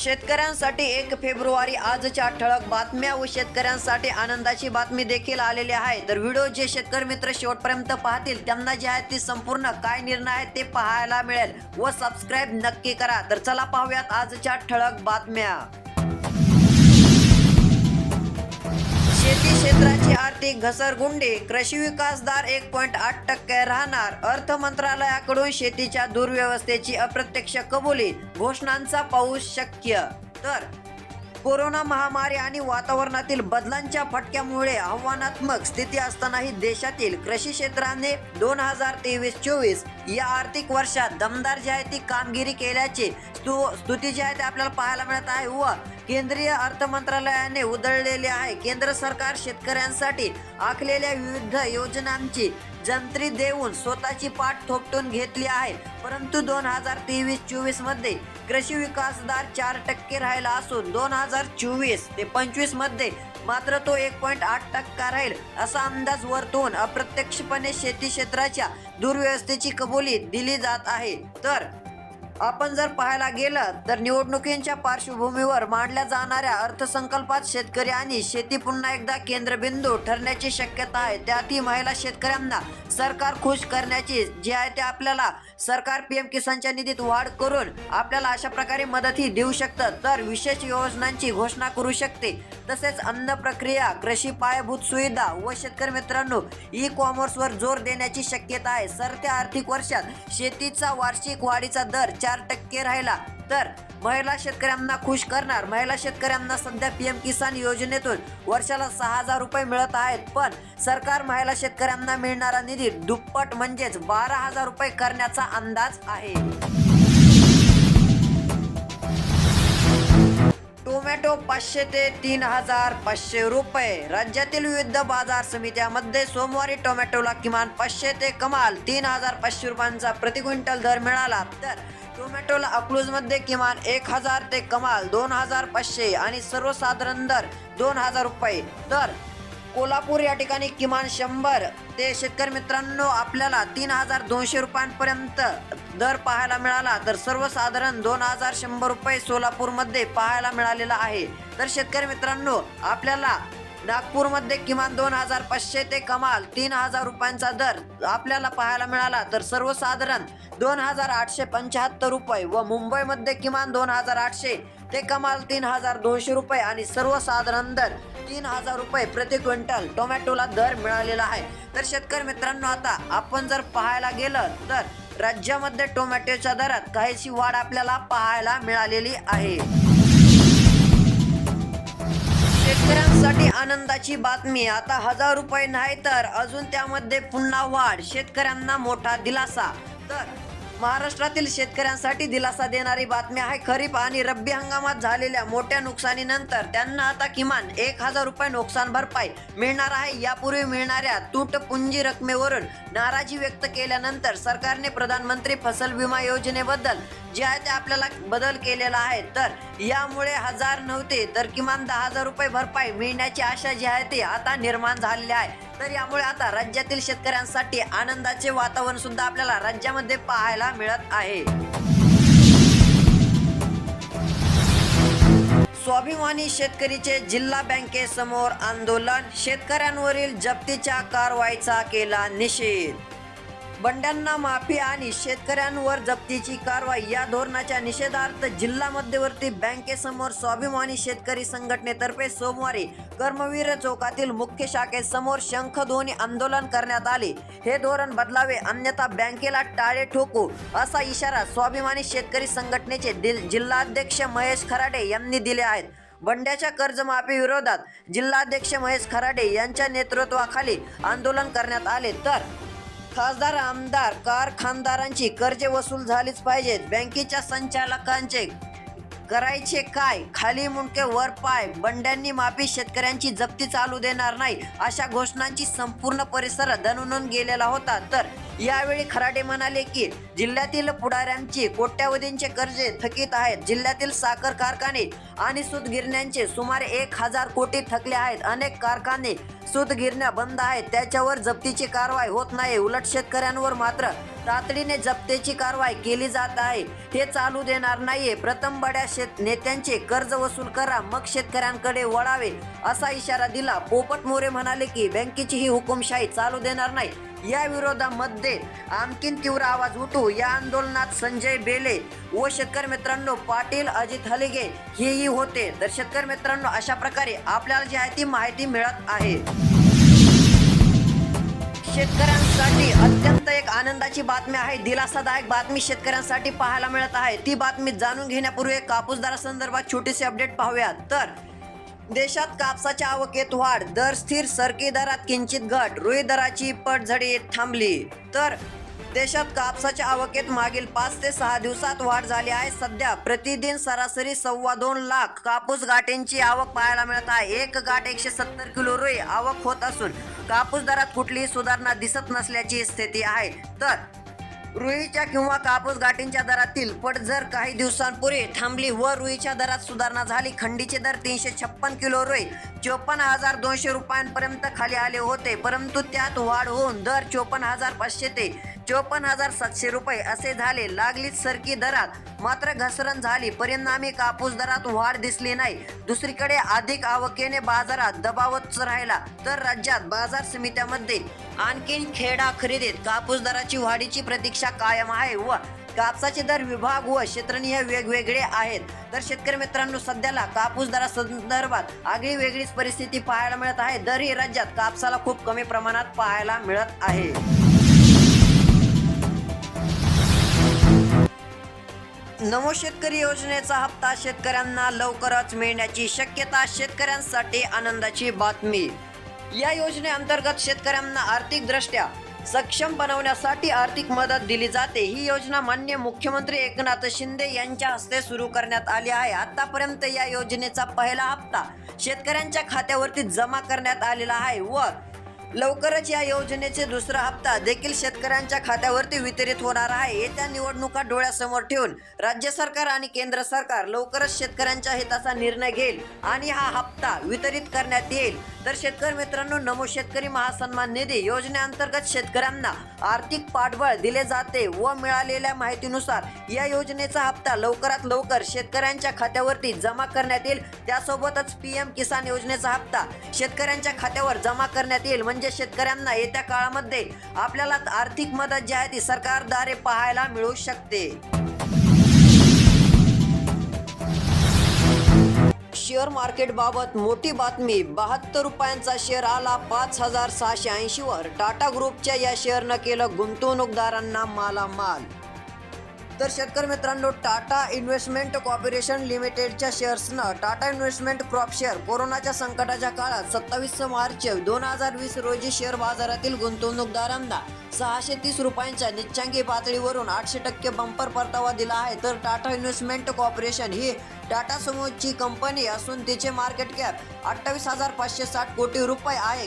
शेतकऱ्यांसाठी एक फेब्रुवारी आजच्या ठळक बातम्या व शेतकऱ्यांसाठी आनंदाची बातमी देखील आलेली आहे. तर व्हिडिओ जे शेतकरी मित्र शेवटपर्यंत पाहतील त्यांना जे आहे ती संपूर्ण काय निर्णय आहे ते पाहायला मिळेल व सबस्क्राईब नक्की करा. तर चला पाहूयात आजच्या ठळक बातम्या. शेती क्षेत्रात आर्थिक घसरगुंडी कृषी विकास दर एक पॉईंट आठ टक्के राहणार. अर्थ मंत्रालयाकडून शेतीच्या दुर्व्यवस्थेची अप्रत्यक्ष कबुली घोषणांचा पाऊस शक्य. तर कोरोना महामारी आणि वातावरणातील बदलांच्या फटक्यामुळे आव्हानात्मक स्थिती असतानाही देशातील कृषी क्षेत्राने दोन हजार तेवीस चोवीस या आर्थिक वर्षात दमदार जी आहे ती कामगिरी केल्याची स्तु स्तुती जी आहे आपल्याला पाहायला मिळत आहे व केंद्रीय अर्थ मंत्रालयाने उधळलेले आहे. केंद्र सरकार शेतकऱ्यांसाठी आखलेल्या विविध योजनांची जंत्री देऊन स्वतःची पाठ थोपटून घेतली आहे. परंतु दोन हजार तेवीस चोवीसमध्ये कृषी विकास दर चार टक्के राहिला असून दोन हजार चोवीस ते पंचवीसमध्ये मात्र तो एक पॉईंट आठ टक्का राहील असा अंदाज वर्तवून अप्रत्यक्षपणे शेती क्षेत्राच्या दुर्व्यवस्थेची कबुली दिली जात आहे. तर आपण जर पाहायला गेलं तर निवडणुकींच्या पार्श्वभूमीवर मांडल्या जाणाऱ्या अर्थसंकल्पात शेतकरी आणि शेती पुन्हा एकदा केंद्रबिंदू ठरण्याची शक्यता आहे. त्यातही महिला शेतकऱ्यांना सरकार खुश करण्याची जे आहे ते आपल्याला सरकार पी एम किसानच्या निधीत वाढ करून आपल्याला अशा प्रकारे मदतही देऊ शकतं. तर विशेष योजनांची घोषणा करू शकते. तसेच अन्न प्रक्रिया कृषी पायाभूत सुविधा व शेतकरी मित्रांनो ई कॉमर्सवर जोर देण्याची शक्यता आहे. सरत्या आर्थिक वर्षात शेतीचा वार्षिक वाढीचा दर चार टक्के राहिला. तर महिला शेतकऱ्यांना खुश करणार. महिला शेतकऱ्यांना सध्या पी एम किसान योजनेतून वर्षाला सहा हजार रुपये मिळत आहेत. पण सरकार महिला शेतकऱ्यांना मिळणारा निधी दुप्पट म्हणजेच बारा हजार रुपये करण्याचा अंदाज आहे. टोमॅटो पाचशे ते तीन हजार पाचशे रुपये. राज्यातील विविध बाजार समित्यामध्ये सोमवारी टोमॅटोला किमान पाचशे ते कमाल तीन हजार पाचशे रुपयांचा प्रति क्विंटल दर मिळाला. तर टोमॅटोला अक्लूजमध्ये किमान एक हजार ते कमाल दोन हजार पाचशे आणि सर्वसाधारण दर दोन हजार रुपये. तर कोल्हापूर या ठिकाणी किमान शंभर ते शेतकरी मित्रांनो आपल्याला तीन हजार दोनशे रुपयांपर्यंत दर पाहायला मिळाला. तर सर्वसाधारण दोन हजार शंभर रुपये सोलापूरमध्ये पाहायला मिळालेला आहे. तर शेतकरी मित्रांनो आपल्याला नागपूरमध्ये किमान दोन हजार पाचशे ते कमाल तीन हजार रुपयांचा दर आपल्याला पाहायला मिळाला तर सर्वसाधारण दोन हजार आठशे पंच्याहत्तर रुपये व मुंबईमध्ये किमान दोन हजार आठशे ते कमाल तीन हजार दोनशे रुपये आणि सर्वसाधारण दर तीन हजार रुपये प्रति क्विंटल टोमॅटोला दर मिळालेला आहे. तर शेतकरी मित्रांनो आता आपण जर पाहायला गेलं तर राज्यामध्ये टोमॅटोच्या दरात काहीशी वाढ आपल्याला पाहायला मिळालेली आहे. शेतकऱ्यांसाठी आनंदाची बातमी. आता हजार रुपये नाही तर अजून त्यामध्ये पुन्हा वाढ. शेतकऱ्यांना मोठा दिलासा. तर महाराष्ट्रातील शेतकऱ्यांसाठी दिलासा देणारी बातमी आहे. खरीप आणि रब्बी हंगामात झालेल्या मोठ्या नुकसानीनंतर त्यांना आता किमान एक हजार रुपये नुकसान भरपाई मिळणार आहे. यापूर्वी मिळणाऱ्या तुटपुंजी रकमेवरून नाराजी व्यक्त केल्यानंतर सरकारने प्रधानमंत्री फसल विमा योजनेबद्दल जे आहे ते आपल्याला बदल केलेला आहे. तर यामुळे हजार नव्हते तर किमान दहा हजार रुपये भरपाई मिळण्याची आशा जी आहे ती आता निर्माण झालेली आहे. तर यामुळे आता राज्यातील शेतकऱ्यांसाठी आनंदाचे वातावरण सुद्धा आपल्याला राज्यामध्ये पाहायला मिळत आहे. स्वाभिमानी शेतकरीचे जिल्हा बँकेसमोर आंदोलन. शेतकऱ्यांवरील जप्तीच्या कारवाईचा केला निषेध. बंड्यांना माफी आणि शेतकऱ्यांवर जप्तीची कारवाई. या धोरणाच्या निषेधार्थ जिल्हा मध्यवर्ती बँकेसमोर स्वाभिमानी शेतकरी संघटनेतर्फे सोमवारी कर्मवीर चौकातील मुख्य शाखेसमोर शंखध्वनी आंदोलन करण्यात आले. हे धोरण बदलावे अन्यथा बँकेला टाळे ठोकू असा इशारा स्वाभिमानी शेतकरी संघटनेचे दिल जिल्हाध्यक्ष महेश खराडे यांनी दिले आहेत. बंड्याच्या कर्जमाफी विरोधात जिल्हाध्यक्ष महेश खराडे यांच्या नेतृत्वाखाली आंदोलन करण्यात आले. तर खासदार आमदार कारखानदारांची कर्जे वसूल झालीच पाहिजेत. बँकेच्या संचालकांचे करायचे काय? खाली मुंडके वर पाय. बंड्यांनी माफी शेतकऱ्यांची जप्ती चालू देणार नाही. अशा घोषणांची संपूर्ण परिसर दणून गेलेला होता. तर यावेळी खराडे म्हणाले की जिल्ह्यातील पुढाऱ्यांची कोट्यावधींचे कर्जे थकीत आहेत. जिल्ह्यातील साखर कारखाने आणि सूतगिरण्यांचे सुमारे एक हजार कोटी थकले आहेत. अनेक कारखाने सूतगिरण्या बंद आहेत. त्याच्यावर जप्तीची कारवाई होत नाही. उलट शेतकऱ्यांवर मात्र तातडीने जप्तेची कारवाई केली जात आहे. हे चालू देणार नाहीये. प्रथम बड्या शेत नेत्यांचे कर्ज वसूल करा. मग शेतकऱ्यांकडे वळावे असा इशारा दिला. पोपट मोरे म्हणाले की बँकेची ही हुकुमशाही चालू देणार नाही. या विरोधामध्ये आणखीन तीव्र आवाज उठू. या आंदोलनात संजय बेले व शेतकरी मित्रांनो पाटील अजित हलिगे हेही होते. तर शेतकरी मित्रांनो अशा प्रकारे आपल्याला जी आहे ती माहिती मिळत आहे. शेतकऱ्यांसाठी अत्यंत एक आनंदाची बातमी आहे. दिलासादायक बातमी शेतकऱ्यांसाठी पाहायला मिळत आहे. ती बातमी जाणून घेण्यापूर्वी कापूस दरासंदर्भात छोटीशी अपडेट पाहूयात. तर देशात कापसाच्या आवकेत वाढ दर स्थिर सरकी दरात किंचित घट रुई दराची पटझडी थांबली. तर देशात कापसाच्या आवकेत मागील पाच ते सहा दिवसात वाढ झाली आहे. सध्या प्रतिदिन सरासरी सव्वा दोन लाख कापूस गाठींची आवक पाहायला मिळत आहे. एक गाठ एकशे सत्तर किलो रुई आवक होत असून कापूस दरात कुठलीही सुधारणा दिसत नसल्याची स्थिती आहे. तर रुईच्या किंवा कापूस गाठींच्या दरातील पट जर काही दिवसांपूर्वी थांबली व रुईच्या दरात सुधारणा झाली खंडीचे दर तीनशे छप्पन किलो रुई चोपन्न हजार दोनशे रुपयांपर्यंत खाली आले होते परंतु त्यात वाढ होऊन दर चोपन्न हजार पाचशे ते चोपन्न हजार सातशे रुपये असे झाले. लागलीच सरकी दरात. मात्र घसरण झाली. परिणामी कापूस दरात वाढ दिसली नाही. दुसरीकडे अधिक आवकेने बाजारात दबावच राहिला. तर राज्यात बाजार समित्यामध्ये आणखीन खेडा खरेदीत कापूस दराची वाढीची प्रतीक्षा कायम आहे व कापसाचे दर विभाग व क्षेत्रनीय वेगवेगळे आहेत. तर शेतकरी मित्रांनो सध्याला कापूस दरा संदर्भात आगळी वेगळीच परिस्थिती पाहायला मिळत आहे. दरही राज्यात कापसाला खूप कमी प्रमाणात पाहायला मिळत आहे. नमो शेतकरी योजनेचा हप्ता शेतकऱ्यांना लवकरच मिळण्याची शक्यता शेतकऱ्यांसाठी आनंदाची बातमी. या योजनेअंतर्गत शेतकऱ्यांना आर्थिकदृष्ट्या सक्षम बनवण्यासाठी आर्थिक मदत दिली जाते. ही योजना मान्य मुख्यमंत्री एकनाथ शिंदे यांच्या हस्ते सुरू करण्यात आली आहे. आतापर्यंत या योजनेचा पहिला हप्ता शेतकऱ्यांच्या खात्यावरती जमा करण्यात आलेला आहे व लवकरच या योजनेचे दुसरा हप्ता देखील शेतकऱ्यांच्या खात्यावरती वितरित होणार आहे. येत्या निवडणुका डोळ्यासमोर ठेवून राज्य सरकार आणि केंद्र सरकार लवकरच शेतकऱ्यांच्या हिताचा निर्णय घेईल आणि हा हप्ता वितरित करण्यात येईल. तर शेतकरी मित्रांनो नमो शेतकरी महासन्मान निधी योजनेअंतर्गत शेतकऱ्यांना आर्थिक पाठबळ दिले जाते व मिळालेल्या माहितीनुसार या योजनेचा हप्ता लवकरात लवकर शेतकऱ्यांच्या खात्यावरती जमा करण्यात येईल. त्यासोबतच पी एम किसान योजनेचा हप्ता शेतकऱ्यांच्या खात्यावर जमा करण्यात येईल. म्हणजे म्हणजे शेतकऱ्यांना येत्या काळामध्ये आपल्याला आर्थिक मदत जी आहे ती सरकारद्वारे पाहायला मिळू शकते. शेअर मार्केट बाबत मोठी बातमी बहात्तर रुपयांचा शेअर आला पाच हजार सहाशे ऐंशी वर टाटा ग्रुपच्या या शेअरनं केलं गुंतवणूकदारांना मालामाल. तर शेतकरी मित्रांनो टाटा इन्व्हेस्टमेंट कॉर्पोरेशन लिमिटेडच्या शेअर्सनं टाटा इन्व्हेस्टमेंट क्रॉप शेअर कोरोनाच्या संकटाच्या काळात सत्तावीस मार्च दोन हजार वीस रोजी शेअर बाजारातील गुंतवणूकदारांना सहाशे तीस रुपयांच्या निच्चांकी पातळीवरून आठशे टक्के बंपर परतावा दिला आहे. तर टाटा इन्व्हेस्टमेंट कॉर्पोरेशन ही टाटा समूहची कंपनी असून तिचे मार्केट कॅप अठ्ठावीस हजार पाचशे साठ कोटी रुपये आहे.